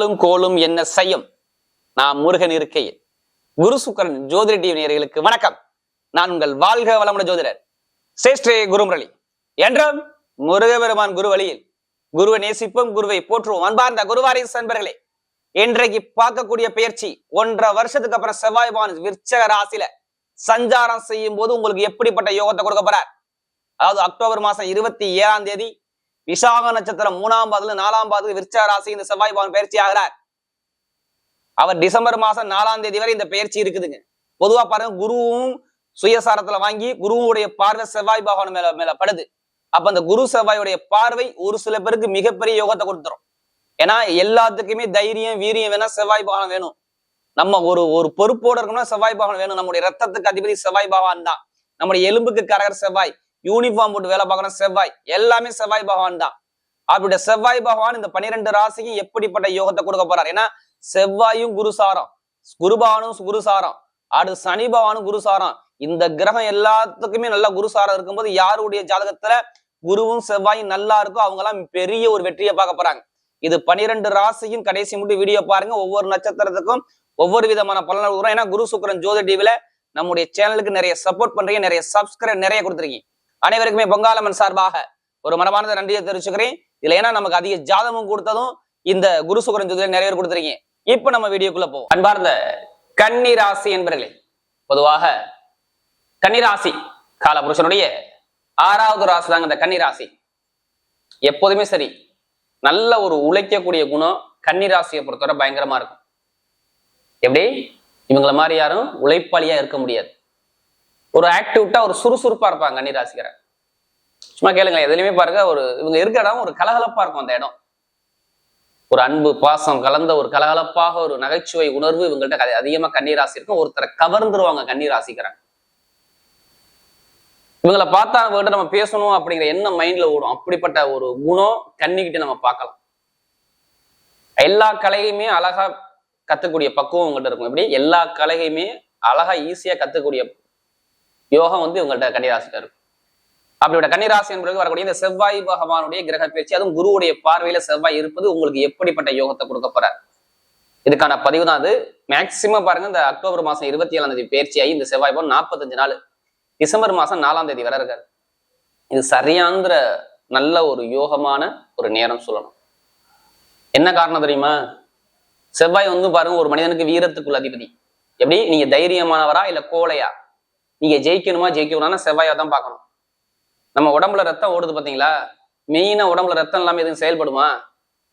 ஆளும் கோலும் என்ன செய்யும்? நான் முருகன் இருக்கையில். குரு சுக்கரன் ஜோதிட டிவி நேர்களுக்கு வணக்கம். நான் உங்கள் வாழ்க வளமுட ஜோதிடர் சேஷ்டே குருமுரளி. என்றும் முருகபெருமான் குரு வழியில் குருவை நேசிப்போம் குருவை போற்றுவோம். அன்பார்ந்த குருவாரி அன்பர்களே இன்றைக்கு பார்க்கக்கூடிய பயிற்சி ஒன்றரை வருஷத்துக்கு அப்புறம் செவ்வாய் பகவான் விற்சக ராசியில சஞ்சாரம் செய்யும் போது உங்களுக்கு எப்படிப்பட்ட யோகத்தை கொடுக்க போறார்? அதாவது அக்டோபர் மாசம் இருபத்தி ஏழாம் தேதி விசாக நட்சத்திரம் மூணாம் பாதுல நாலாம் பாதுல விருச்சா ராசி இந்த செவ்வாய் பகவான் பயிற்சி ஆகிறார். அவர் டிசம்பர் மாசம் நாலாம் தேதி வரை இந்த பயிற்சி இருக்குதுங்க. பொதுவா பாருங்க குருவும் சுயசாரத்துல வாங்கி குருவுடைய பார்வை செவ்வாய் பகவான் மேல மேல படுது. அப்ப அந்த குரு செவ்வாயுடைய பார்வை ஒரு சில பேருக்கு மிகப்பெரிய யோகத்தை கொடுத்துரும். ஏன்னா எல்லாத்துக்குமே தைரியம் வீரியம் வேணா செவ்வாய் பகவான் வேணும். நம்ம ஒரு ஒரு பொறுப்போட இருக்கணும்னா செவ்வாய் பகவான் வேணும். நம்முடைய ரத்தத்துக்கு அதிபதி செவ்வாய் பகவான் தான். நம்முடைய எலும்புக்கு கரகர் செவ்வாய். யூனிஃபார்ம் போட்டு வேலை பார்க்கணும். செவ்வாய். எல்லாமே செவ்வாய் பகவான் தான். அப்படி செவ்வாய் பகவான் இந்த பன்னிரெண்டு ராசிக்கு எப்படிப்பட்ட யோகத்தை கொடுக்க போறார்? ஏன்னா செவ்வாயும் குருசாரம் குருபவானும் குருசாரம் அடுத்து சனி பகவானும் குருசாரம் இந்த கிரகம் எல்லாத்துக்குமே நல்லா குருசாரம் இருக்கும்போது யாருடைய ஜாதகத்துல குருவும் செவ்வாயும் நல்லா இருக்கோ அவங்க எல்லாம் பெரிய ஒரு வெற்றியை பார்க்க போறாங்க. இது பனிரெண்டு ராசியும் கடைசி மட்டும் வீடியோ பாருங்க. ஒவ்வொரு நட்சத்திரத்துக்கும் ஒவ்வொரு விதமான பலன்கள் கொடுக்குறோம். ஏன்னா குரு சுக்கரன் ஜோதி டிவில நம்முடைய சேனலுக்கு நிறைய சப்போர்ட் பண்றீங்க. நிறைய சப்ஸ்கிரைப் நிறைய கொடுத்துருக்கீங்க. அனைவருக்குமே பொங்காலம்மன் சார்பாக ஒரு மனமார்ந்த நன்றியை தெரிவிச்சுக்கிறேன். இதுல ஏன்னா நமக்கு அதிக ஜாதகம் கொடுத்ததும் இந்த குரு சுகரன் ஜோதியில நிறைய பேர் கொடுத்துருக்கீங்க. இப்ப நம்ம வீடியோக்குள்ள போவோம். அன்பார்ந்த கன்னி ராசி என்பர்களே பொதுவாக கன்னிராசி காலபுருஷனுடைய ஆறாவது ராசி தாங்க இந்த கன்னிராசி எப்போதுமே சரி நல்ல ஒரு உழைக்கக்கூடிய குணம் கன்னிராசியை பொறுத்தவரை பயங்கரமா இருக்கும். எப்படி? இவங்கள மாதிரி யாரும் உழைப்பாளியா இருக்க முடியாது. ஒரு ஆக்டிவிட்டா ஒரு சுறுசுறுப்பா இருப்பாங்க கன்னிராசிக்காரன் சும்மா கேளுங்க எதுலையுமே பாருங்க ஒரு இவங்க இருக்க இடம் ஒரு கலகலப்பா இருக்கும் அந்த இடம். ஒரு அன்பு பாசம் கலந்த ஒரு கலகலப்பாக ஒரு நகைச்சுவை உணர்வு இவங்கள்ட்ட அதிகமா கன்னிராசி இருக்கும். ஒருத்தரை கவர்ந்துருவாங்க கன்னிராசிக்கிறாங்க இவங்களை பார்த்தா அவங்ககிட்ட நம்ம பேசணும் அப்படிங்கிற எண்ணம் மைண்ட்ல ஓடும். அப்படிப்பட்ட ஒரு குணம் கண்ணிக்கிட்டு நம்ம பார்க்கலாம். எல்லா கலையுமே அழகா கத்துக்கூடிய பக்குவம் உங்கள்கிட்ட இருக்கும். எப்படி? எல்லா கலையுமே அழகா ஈஸியா கத்துக்கூடிய யோகம் வந்து உங்கள்கிட்ட கன்னிராசில இருக்கும். அப்படியோட கன்னிராசி என்பது வரக்கூடிய இந்த செவ்வாய் பகவானுடைய கிரக பயிற்சி அதுவும் குருவுடைய பார்வையில செவ்வாய் இருப்பது உங்களுக்கு எப்படிப்பட்ட யோகத்தை கொடுக்க போறார்? இதுக்கான பதிவு தான் அது. மேக்சிமம் பாருங்க இந்த அக்டோபர் மாசம் இருபத்தி ஏழாம் தேதி பயிற்சியாகி இந்த செவ்வாய் பகவான் நாற்பத்தஞ்சு நாள் டிசம்பர் மாசம் நாலாம் தேதி வர இருக்காரு. இது சரியாந்திர நல்ல ஒரு யோகமான ஒரு நேரம் சொல்லணும். என்ன காரணம் தெரியுமா? செவ்வாய் வந்து பாருங்க ஒரு மனிதனுக்கு வீரத்துக்குள்ள அதிபதி. எப்படி? நீங்க தைரியமானவரா இல்ல கோலையா நீங்க ஜெயிக்கணுமா? ஜெயிக்கணும்னா செவ்வாயா தான் பார்க்கணும். நம்ம உடம்புல ரத்தம் ஓடுது பாத்தீங்களா? மெயினா உடம்புல ரத்தம் இல்லாம எதுவும் செயல்படுமா?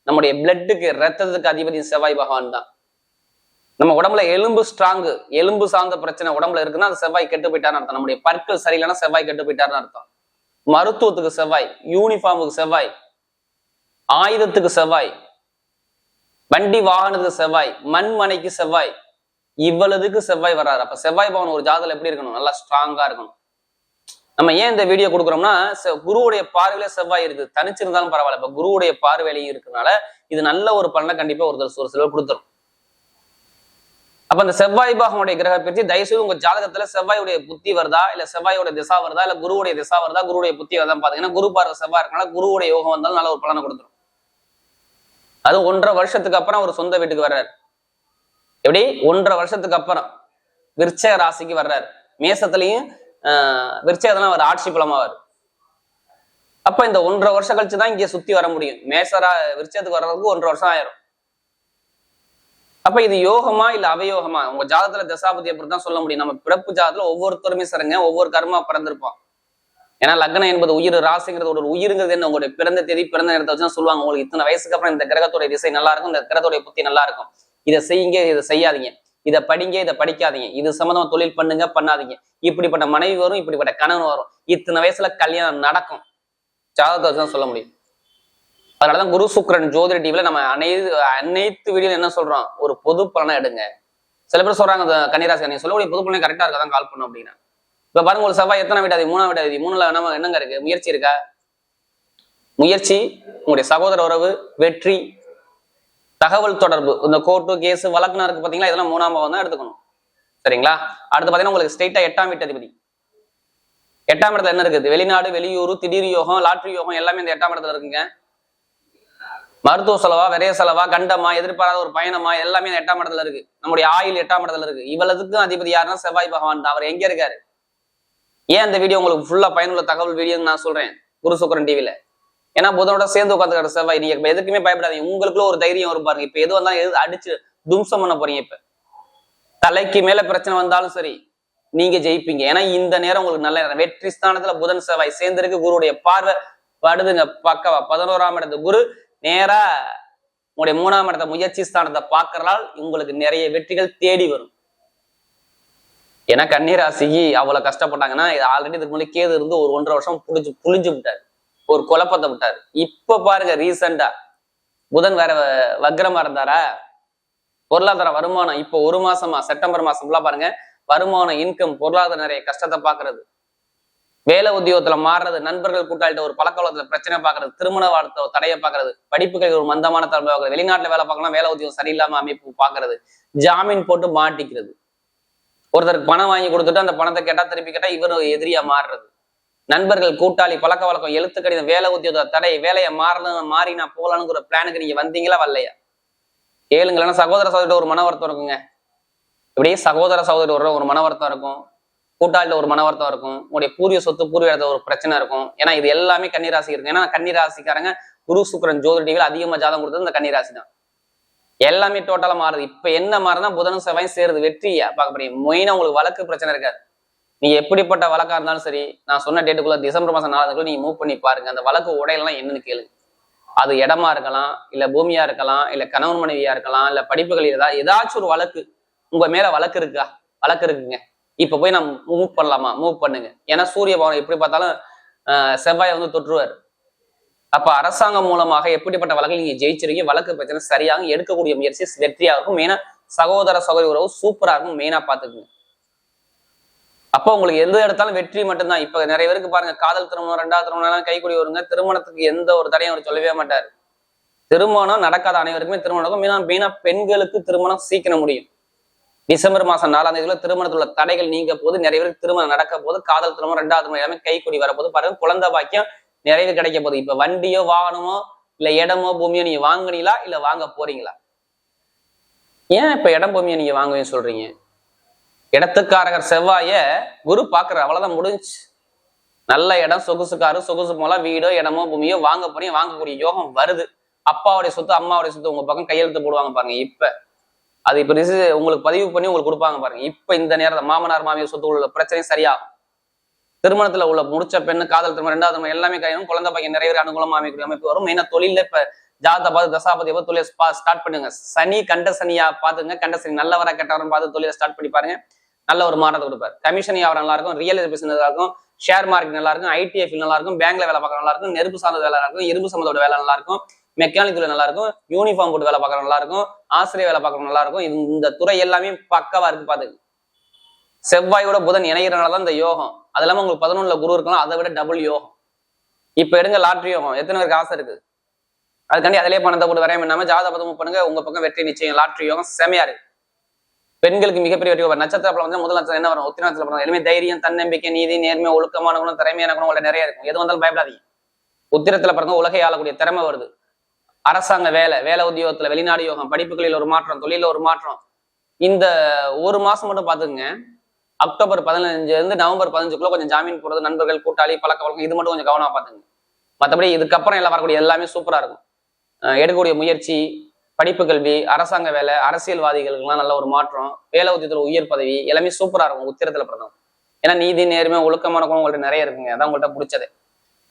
நம்முடைய பிளட்டுக்கு ரத்தத்துக்கு அதிபதி செவ்வாய் பகவான் தான். நம்ம உடம்புல எலும்பு ஸ்ட்ராங்கு எலும்பு சார்ந்த பிரச்சனை உடம்புல இருக்குன்னா அது செவ்வாய் கெட்டு போயிட்டான்னு அர்த்தம். நம்முடைய பற்கள் சரியில்லைன்னா செவ்வாய் கெட்டு போயிட்டார்னு அர்த்தம். மருத்துவத்துக்கு செவ்வாய் யூனிஃபார்முக்கு செவ்வாய் ஆயுதத்துக்கு செவ்வாய் வண்டி வாகனத்துக்கு செவ்வாய் மண்மனைக்கு செவ்வாய் இவ்வளவுக்கு செவ்வாய் வராரு. அப்ப செவ்வாய் பவன் ஒரு ஜாதகம் எப்படி இருக்கணும்? நல்லா ஸ்ட்ராங்கா இருக்கணும். நம்ம ஏன் இந்த வீடியோ கொடுக்குறோம்னா செ- குருவுடைய பார்வையில செவ்வாய் இருக்கு. தனிச்சிருந்தாலும் பரவாயில்ல. இப்ப குருவுடைய பார்வையிலையும் இருக்கனால இது நல்ல ஒரு பலனை கண்டிப்பா ஒருத்தர் ஒரு சிலர் கொடுத்துரும். அப்ப அந்த செவ்வாய் பாகனுடைய கிரக பிரிச்சு தயவுசெய்து உங்க ஜாதகத்துல செவ்வாயுடைய புத்தி வருதா? இல்ல செவ்வாயோட திசா வருதா? இல்ல குருவுடைய திசா வருதா? குருவுடைய புத்தி வருதா பாத்தீங்கன்னா குரு பார்வை செவ்வாய் இருக்கனால குருவுடைய யோகம் வந்தாலும் நல்ல ஒரு பலனை கொடுத்துரும். அது ஒன்றரை வருஷத்துக்கு அப்புறம் அவர் சொந்த வீட்டுக்கு வர்றாரு. எப்படி? ஒன்றரை வருஷத்துக்கு அப்புறம் விருச்சக ராசிக்கு வர்றாரு. மேசத்துலயும் ஆஹ் விருச்சகத்துல அவர் ஆட்சி பலமாவார். அப்ப இந்த ஒன்றரை வருஷம் கழிச்சு தான் இங்க சுத்தி வர முடியும். மேசரா விருச்சத்துக்கு வர்றதுக்கு ஒன்றரை வருஷம் ஆயிரும். அப்ப இது யோகமா இல்ல அவயோகமா? உங்க ஜாதத்துல தசாபதி பொறுத்து தான் சொல்ல முடியும். நம்ம பிறப்பு ஜாதத்துல ஒவ்வொருத்தருமே சரிங்க ஒவ்வொரு கர்மா பிறந்திருப்போம். ஏன்னா லக்னம் என்பது உயிர் ராசிங்கிறது ஒரு உயிருங்கிறது என்ன? உங்களுடைய பிறந்த தேதி பிறந்த நேரத்தை வச்சு சொல்லுவாங்க. உங்களுக்கு இத்தனை வயசுக்கு அப்புறம் இந்த கிரகத்துடைய திசை நல்லா இருக்கும் இந்த கிரகத்துடைய புத்தி நல்லா இருக்கும். இதை செய்யுங்க இதை செய்யாதீங்க. இதை படிங்க இதை படிக்காதீங்க. இது சம்மந்தமா தொழில் பண்ணுங்க பண்ணாதீங்க. இப்படிப்பட்ட மனைவி வரும் இப்படிப்பட்ட கணவன் வரும். இத்தனை வயசுல கல்யாணம் நடக்கும். ஜாதகத்தை தான் சொல்ல முடியும். அதனாலதான் குரு சுக்ரன் ஜோதிட டிவில நம்ம அனைத்து அனைத்து வீடியோ என்ன சொல்றோம்? ஒரு பொது பலனை எடுங்க. சில பேர் சொல்றாங்க கன்னிராசி நீங்க சொல்லக்கூடிய பொது பலனை கரெக்டா இருக்கா? தான் கால் பண்ணும் அப்படின்னா. இப்ப பாருங்க ஒரு செவ்வாய் எத்தனை வீடாது மூணாம் வீடாது மூணுல நம்ம என்னங்க இருக்கு? முயற்சி இருக்கா? முயற்சி உங்களுடைய சகோதர உறவு வெற்றி தகவல் தொடர்பு இந்த கோர்ட்டு கேஸ் வழக்குனா இருக்கு பாத்தீங்களா இதெல்லாம் மூணாம் பாவம் தான் எடுத்துக்கணும். சரிங்களா? அடுத்து பாத்தீங்கன்னா உங்களுக்கு ஸ்ட்ரெயிட்டா எட்டாம் வீட்டு அதிபதி. எட்டாம் இடத்துல என்ன இருக்குது? வெளிநாடு வெளியூர் திடீர் யோகம் லாட்ரி யோகம் எல்லாமே இந்த எட்டாம் இடத்துல இருக்குங்க. மருத்துவ செலவா விரைய செலவா கண்டமா எதிர்பாராத ஒரு பயணமா எல்லாமே இந்த எட்டாம் இடத்துல இருக்கு. நம்முடைய ஆயில் எட்டாம் இடத்துல இருக்கு. இவ்வளவுக்கும் அதிபதி யாருன்னா செவ்வாய் பகவான் தான். அவர் எங்க இருக்காரு? ஏன் இந்த வீடியோ உங்களுக்கு ஃபுல்லா பயனுள்ள தகவல் வீடியோன்னு நான் சொல்றேன். குரு சுக்கரன் டிவில ஏன்னா புதனோட சேர்ந்து உட்காந்துக்கிற செவ்வாய் நீங்க இப்ப எதுக்குமே பயப்படாதீங்க. உங்களுக்குள்ள ஒரு தைரியம் வரும் பாருங்க. இப்ப எது வந்தாலும் எது அடிச்சு தும்சம் பண்ண போறீங்க இப்ப. தலைக்கு மேல பிரச்சனை வந்தாலும் சரி நீங்க ஜெயிப்பீங்க. ஏன்னா இந்த நேரம் உங்களுக்கு நல்ல நேரம். வெற்றி ஸ்தானத்துல புதன் செவ்வாய் சேர்ந்திருக்கு. குருவுடைய பார்வை படுதுங்க பக்கவா. பதினோராம் இடத்து குரு நேரா உங்களுடைய மூணாம் இடத்த முயற்சி ஸ்தானத்தை பார்க்கறதால் உங்களுக்கு நிறைய வெற்றிகள் தேடி வரும். ஏன்னா கன்னிராசிக்கு அவ்வளவு கஷ்டப்பட்டாங்கன்னா ஆல்ரெடி இதுக்கு முன்னாடி கேது இருந்து ஒரு ஒன்றரை வருஷம் புடிச்சு புளிஞ்சு விட்டாரு. ஒரு குழப்பத்தை விட்டாரு. இப்ப பாருங்க ரீசண்டா புதன் வேற வக்ரமா இருந்தாரா? பொருளாதார வருமானம் இப்போ ஒரு மாசமா செப்டம்பர் மாசம் ஃபுல்லா பாருங்க. வருமானம் இன்கம் பொருளாதார நிறைய கஷ்டத்தை பாக்குறது வேலை உத்தியோகத்துல மாறுறது நண்பர்கள் கூட்டாளிட்ட ஒரு பழக்க பிரச்சனை பாக்குறது திருமண வாழ்த்த தடையை பாக்குறது படிப்புகள் ஒரு மந்தமான தன்மை பாக்குறது வெளிநாட்டுல வேலை பார்க்கலாம் வேலை உத்தியோகம் சரியில்லாம அமைப்பு பாக்குறது ஜாமீன் போட்டு மாட்டிக்கிறது. ஒருத்தருக்கு பணம் வாங்கி கொடுத்துட்டு அந்த பணத்தை கேட்டா திருப்பி கேட்டா இவர் எதிரியா மாறுறது. நண்பர்கள் கூட்டாளி பழக்க வழக்கம் எழுத்து கடிதம் வேலை உத்தியோக தடை வேலையை மாறணும் மாறி நான் போகலானுங்கிற பிளானுக்கு நீங்க வந்தீங்களா வரலையா? ஏழுங்களா சகோதர சகோதரிட்ட ஒரு மன வருத்தம் இருக்குங்க. இப்படியே சகோதர சகோதரி ஒரு ஒரு மன வருத்தம் இருக்கும். கூட்டாளிட்ட ஒரு மன வருத்தம் இருக்கும். உங்களுடைய பூர்வீக சொத்து பூர்வீக இடத்துல ஒரு பிரச்சனை இருக்கும். ஏன்னா இது எல்லாமே கன்னிராசி இருக்கு. ஏன்னா கன்னிராசிக்காரங்க குரு சுக்கிரன் ஜோதிடிகள் அதிகமா ஜாதகம் கொடுத்தது இந்த கன்னிராசி தான். எல்லாமே டோட்டலா மாறுது. இப்ப என்ன மாறுதுன்னா புதனும் செவ்வாயும் சேருது. வெற்றியா? பார்க்க முடியும் மெயினா உங்களுக்கு வழக்கு பிரச்சனை இருக்காது. நீங்க எப்படிப்பட்ட வழக்கா இருந்தாலும் சரி நான் சொன்ன டேட்டுக்குள்ள டிசம்பர் மாசம் நாலாவது நீங்க மூவ் பண்ணி பாருங்க. அந்த வழக்கு உடையெல்லாம் என்னன்னு கேளுங்க. அது இடமா இருக்கலாம் இல்ல பூமியா இருக்கலாம் இல்ல கணவன் மனைவியா இருக்கலாம் இல்ல படிப்புகள் ஏதாவது ஏதாச்சும் ஒரு வழக்கு உங்க மேல வழக்கு இருக்கா? வழக்கு இருக்குங்க. இப்ப போய் நான் மூவ் பண்ணலாமா? மூவ் பண்ணுங்க. ஏன்னா சூரிய பவன் எப்படி பார்த்தாலும் ஆஹ், செவ்வாயை வந்து தொற்றுவார். அப்ப அரசாங்கம் மூலமாக எப்படிப்பட்ட வழக்கு நீங்க ஜெயிச்சிருக்கீங்க வழக்கு பிரச்சனை சரியாக எடுக்கக்கூடிய முயற்சி வெற்றியா இருக்கும். மெயினா சகோதர சகோதரி உறவு சூப்பரா இருக்கும் மெயினா பாத்துக்குங்க அப்போ உங்களுக்கு எந்த எடுத்தாலும் வெற்றி மட்டும்தான். இப்ப நிறைய பேருக்கு பாருங்க காதல் திருமணம் ரெண்டாவது திருமணம் எல்லாம் கைக்கூடி வருங்க. திருமணத்துக்கு எந்த ஒரு தடையும் அவர் சொல்லவே மாட்டார். திருமணம் நடக்காத அனைவருக்குமே திருமணம் நடக்கும். பெண்களுக்கு திருமணம் சீக்கிரம் முடியும். டிசம்பர் மாசம் நாலாம் தேதியில திருமணத்துல தடைகள் நீங்க போது நிறைய பேருக்கு திருமணம் நடக்க போது காதல் திருமணம் ரெண்டாவது திருமணம் எல்லாமே கைக்கூடி வரப்போது பாருங்க குழந்தை பாக்கியம் நிறைவு கிடைக்க போகுது. இப்ப வண்டியோ வாகனமோ இல்ல இடமோ பூமியோ நீங்க வாங்குனீங்களா? இல்ல வாங்க போறீங்களா? ஏன் இப்ப இடம் பூமியை நீங்க வாங்குவீங்க சொல்றீங்க? இடத்துக்காரகர் செவ்வாய குரு பாக்குற அவ்வளவுதான் முடிஞ்சு. நல்ல இடம் சொகுசுக்காரு சொகுசு மூலம் வீடோ இடமோ பூமியோ வாங்க போறீங்க வாங்கக்கூடிய யோகம் வருது. அப்பாவுடைய சொத்து அம்மாவுடைய சொத்து உங்க பக்கம் கையெழுத்து போடுவாங்க பாருங்க இப்ப. அது இப்ப உங்களுக்கு பதிவு பண்ணி உங்களுக்கு கொடுப்பாங்க பாருங்க இப்ப இந்த நேரத்துல மாமனார் மாமியார் சொத்து உள்ள பிரச்சனை சரியாகும். திருமணத்துல உள்ள முடிச்ச பெண்ணு காதல் திருமணம் ரெண்டாவது திருமணம் எல்லாமே கையும் குழந்தை பையன் நிறைய பேர் அனுகூலமா அமைக்கக்கூடிய அமைப்பு வரும். மெயினா தொழில இப்ப ஜாதகத்தை பார்த்து தசாபதி எப்போ தொழிலை ஸ்டார்ட் பண்ணுங்க சனி கண்ட சனியா பாத்துங்க கண்ட சனி நல்லவரா கெட்டவரன் பார்த்து தொழிலை ஸ்டார்ட் பண்ணி பாருங்க நல்ல ஒரு மாற்றத்தை கொடுப்பார் கமிஷன் வியாபாரம் நல்லா இருக்கும் ரியல் எஸ்டேட் பிசினஸ் நல்லா இருக்கும் ஷேர் மார்க்கெட் நல்லா இருக்கும் ஐடிஎஃப் நல்லா இருக்கும் பேங்க்ல வேலை பார்க்கற நல்லா இருக்கும் நெருப்பு சார்ந்த வேலை நல்லா இருக்கும் இரும்பு சம்மந்தோட வேலை நல்லா இருக்கும் மெக்கானிக் துறை நல்லா இருக்கும் யூனிஃபார்ம் போட்டு வேலை பார்க்கற நல்லா இருக்கும் ஆசிரியர் வேலை பார்க்கற நல்லா இருக்கும் இந்த துறை எல்லாமே பக்கவா இருக்கு பாத்துக்கு செவ்வாயோட புதன் இணைகிறனால தான் இந்த யோகம் அது இல்லாம உங்களுக்கு பதினொன்னுல குரு இருக்கலாம் அதை விட டபுள் யோகம் இப்ப எடுங்க லாட்ரி யோகம் எத்தனை பேருக்கு ஆசை இருக்குது அதுக்காண்டி அதிலே பணத்தை போட்டு வரையம் இல்லாம ஜாத பதமும் பண்ணுங்க. உங்க பக்கம் வெற்றி நிச்சயம் லாட்ரி யோகம் செமையா இருக்கு. பெண்களுக்கு மிகப்பெரிய வெற்றி வரும். நட்சத்திர பலம் வந்து முதல் நட்சத்திரம் என்ன வரும்? உத்திர நட்சத்திர எல்லாமே தைரியம் தன்னம்பிக்கை நீதி நேர்மை ஒழுக்கமான குணம் திறமையான குணம் உங்களை நிறைய இருக்கும். எது வந்தாலும் பயப்படாதீங்க. உத்திரத்துல பிறந்த உலகை ஆளக்கூடிய திறமை வருது. அரசாங்க வேலை வேலை உத்தியோகத்துல வெளிநாடு யோகம் படிப்புகளில் ஒரு மாற்றம் தொழில ஒரு மாற்றம். இந்த ஒரு மாசம் மட்டும் பாத்துக்கங்க அக்டோபர் பதினஞ்சுல இருந்து நவம்பர் பதினஞ்சுக்குள்ள கொஞ்சம் ஜாமீன் போடுறது நண்பர்கள் கூட்டாளி பழக்க வழக்கம் இது மட்டும் கொஞ்சம் கவனமா பாத்துங்க மற்றபடி இதுக்கப்புறம் எல்லாம் வரக்கூடிய எல்லாமே சூப்பரா இருக்கும். எடுக்கக்கூடிய முயற்சி படிப்பு கல்வி அரசாங்க வேலை அரசியல்வாதிகளுக்கெல்லாம் நல்ல ஒரு மாற்றம் வேலை உத்தியத்தில் உயர் பதவி எல்லாமே சூப்பரா இருக்கும் உத்திரத்தில் பிறந்தவங்க ஏன்னா நீதி நேர்மை ஒழுக்கமான குணம் உங்கள்ட்ட நிறைய இருக்குங்க. அதான் உங்கள்ட்ட பிடிச்சது.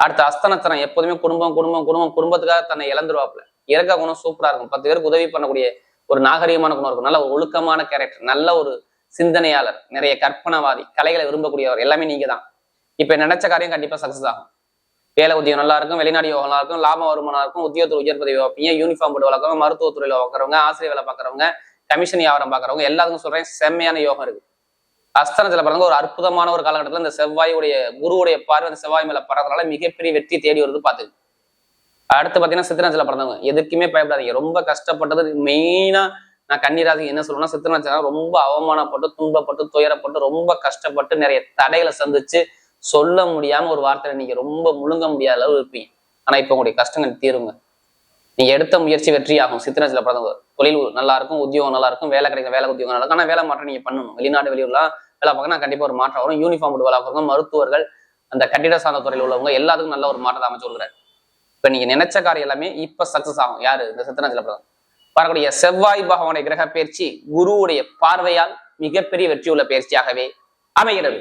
அடுத்து அஸ்தனத்தனம் எப்போதுமே குடும்பம் குடும்பம் குடும்பம் குடும்பத்துக்காக தன்னை இழந்துருவாப்புல. இறக்க குணம் சூப்பரா இருக்கும். பத்து பேருக்கு உதவி பண்ணக்கூடிய ஒரு நாகரிகமான குணம் இருக்கும். நல்ல ஒரு ஒழுக்கமான கேரக்டர் நல்ல ஒரு சிந்தனையாளர் நிறைய கற்பனவாதி கலைகளை விரும்பக்கூடியவர் எல்லாமே நீங்க தான் இப்ப நினைச்ச காரியம் கண்டிப்பா சக்சஸ் ஆகும். வேலை உத்தியோகம் நல்லா இருக்கும் வெளிநாடு யோகம் நல்லா இருக்கும் லாப வருமானம் இருக்கும் உத்தியோகத்தில் உயர் பதவி வைப்பீங்க யூனிஃபார்ம் போட்டு வளர்க்குறவங்க மருத்துவத்துறையில் வைக்கிறவங்க ஆசிரியர் வேலை பார்க்குறவங்க கமிஷன் வியாபாரம் பார்க்குறவங்க எல்லாத்துக்கும் சொல்றேன் செம்மையான யோகம் இருக்கு. அஸ்தானத்தில் பிறந்த ஒரு அற்புதமான ஒரு காலகட்டத்துல இந்த செவ்வாயுடைய குருவுடைய பார்வை அந்த செவ்வாய் மேல பறதுனால மிகப்பெரிய வெற்றி தேடி வருது பார்த்துக்கு. அடுத்து பாத்தீங்கன்னா சித்திரத்தில் பிறந்தவங்க எதுக்குமே பயப்படாதீங்க ரொம்ப கஷ்டப்பட்டது மெயினா நான் கன்னிராசி என்ன சொல்றேன்னா சித்திரநட்சத்திரம் ரொம்ப அவமானப்பட்டு துன்பப்பட்டு துயரப்பட்டு ரொம்ப கஷ்டப்பட்டு நிறைய தடைகளை சந்திச்சு சொல்ல முடியாம ஒரு வார்த்தையில நீங்க ரொம்ப முழுங்க முடியாத அளவு இருப்பீங்க. ஆனா இப்ப உங்களுடைய கஷ்டங்கள் தீருங்க. நீங்க எடுத்த முயற்சி வெற்றியாகும். சில பிறந்த தொழில் நல்லா இருக்கும் உத்தியோகம் நல்லா இருக்கும் வேலை கிடைக்கும் வேலை உத்தியோகம் நல்லா இருக்கும் ஆனா வேலை மாற்றம் நீங்க பண்ணணும். வெளிநாடு வெளியூர்லாம் வேலை பார்க்கணும் கண்டிப்பா ஒரு மாற்றம் வரும். யூனிஃபார்ம் போட்டு வேலை பார்க்கணும். மருத்துவர்கள் அந்த கட்டிட சார்ந்த துறையில் உள்ளவங்க எல்லாத்துக்கும் நல்ல ஒரு மாற்றத்தை அமைச்சு கொடுக்குறாரு. இப்ப நீங்க நினைச்ச காரியம் எல்லாமே இப்ப சக்சஸ் ஆகும். யாரு? இந்த சித்திரத்துல பிறந்தவங்க. வரக்கூடிய செவ்வாய் பகவானுடைய கிரக பயிற்சி குருவுடைய பார்வையால் மிகப்பெரிய வெற்றியுள்ள பயிற்சியாகவே அமைகிறது.